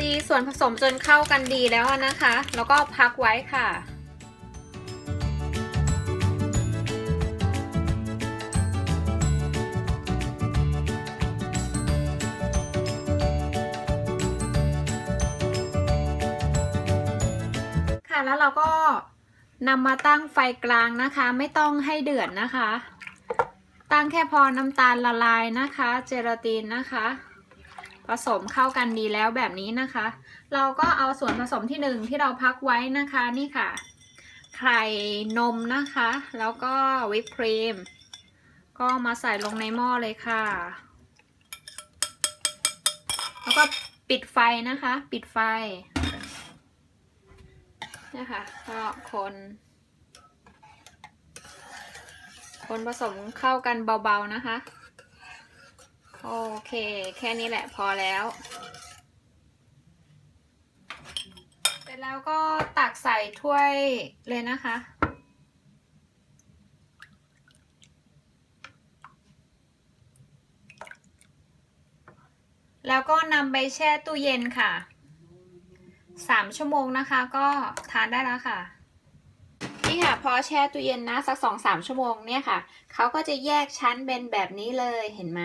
ตีส่วนผสมจนเข้ากันดีแล้วนะคะ แล้วก็พักไว้ค่ะ ค่ะแล้วเราก็นำมาตั้งไฟกลางนะคะ ไม่ต้องให้เดือดนะคะ ตั้งแค่พอน้ำตาลละลายนะคะ เจลาตินนะคะ ผสมเข้ากันดีแล้วแบบนี้นะคะ เราก็เอาส่วนผสมที่หนึ่งที่เราพักไว้นะคะนี่ค่ะ ไข่นมนะคะ แล้วก็วิปครีม ก็มาใส่ลงในหม้อเลยค่ะ แล้วก็ปิดไฟนะคะ ปิดไฟนี่ค่ะก็คนคนผสมเข้ากันเบาๆนะคะ โอเค แค่นี้แหละพอแล้ว เสร็จแล้วก็ตักใส่ถ้วยเลยนะคะ แล้วก็นำไปแช่ตู้เย็นค่ะสามชั่วโมงนะคะก็ทานได้แล้วค่ะ นี่ค่ะ พอแช่ตู้เย็นนะ สักสองสามชั่วโมงเนี่ยค่ะ เขาก็จะแยกชั้นเป็นแบบนี้เลยเห็นไหม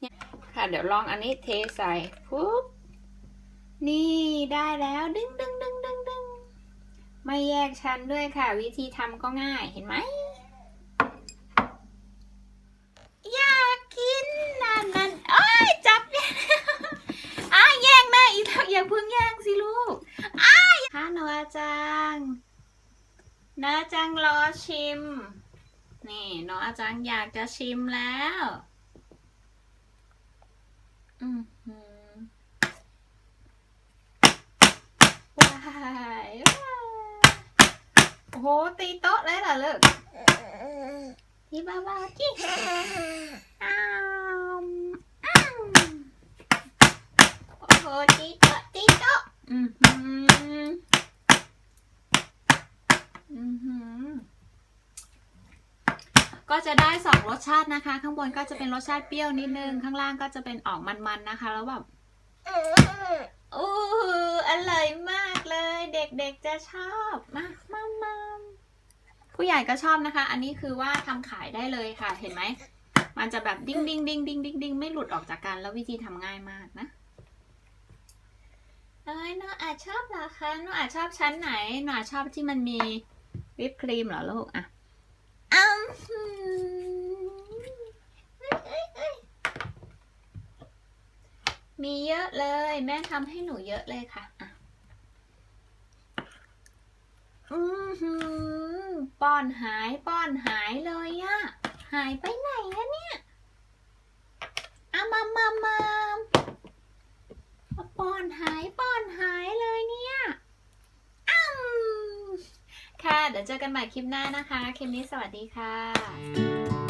เนี่ยค่ะ เดี๋ยวลองอันนี้เทใส่ปุ๊บนี่ได้แล้วดึงดึงดึงดึงดึงไม่แยกชั้นด้วยค่ะ วิธีทำก็ง่ายเห็นไหมอยากกินนั่นนั่นเอ้ยจับเนี่ยอ้าแย่งแม่อีกแล้วอย่าเพิ่งแย่งสิลูกอ้ายค่ะหนูอาจัง น้าจังรอชิม นี่น้องอาจังอยากจะชิมแล้ว อือหือว้ายโอ้โห ตีโต๊ะเลยเหรอลูกที่บ้าบ้าๆจิอ้าวอ้าวโอ้โหตีโต๊ะตีโต๊ะอือหือ ก็จะได้สองรสชาตินะคะ ข้างบนก็จะเป็นรสชาติเปรี้ยวนิดนึง ข้างล่างก็จะเป็นออกมันๆนะคะ แล้วแบบโอ้โหอร่อยมากเลย เด็กๆจะชอบมามามาผู้ใหญ่ก็ชอบนะคะ อันนี้คือว่าทำขายได้เลยค่ะ เห็นไหม มันจะแบบดิ้งดิ้งดิ้งดิ้งดิ้งดิ้งไม่หลุดออกจากกัน แล้ววิธีทำง่ายมากนะเอ้ยน้องอาจชอบเหรอคะน้องอาจชอบชั้นไหนน้องอาจชอบที่มันมีวิปครีมเหรอลูกอะอ้าวหืม มีเยอะเลย แม่ทำให้หนูเยอะเลยค่ะอือหือป้อนหายป้อนหายเลยอะหายไปไหนอะเนี่ยอามามามาป้อนหายป้อนหายเลยเนี่ยอ้ำค่ะ เดี๋ยวเจอกันใหม่คลิปหน้านะคะ คลิปนี้สวัสดีค่ะ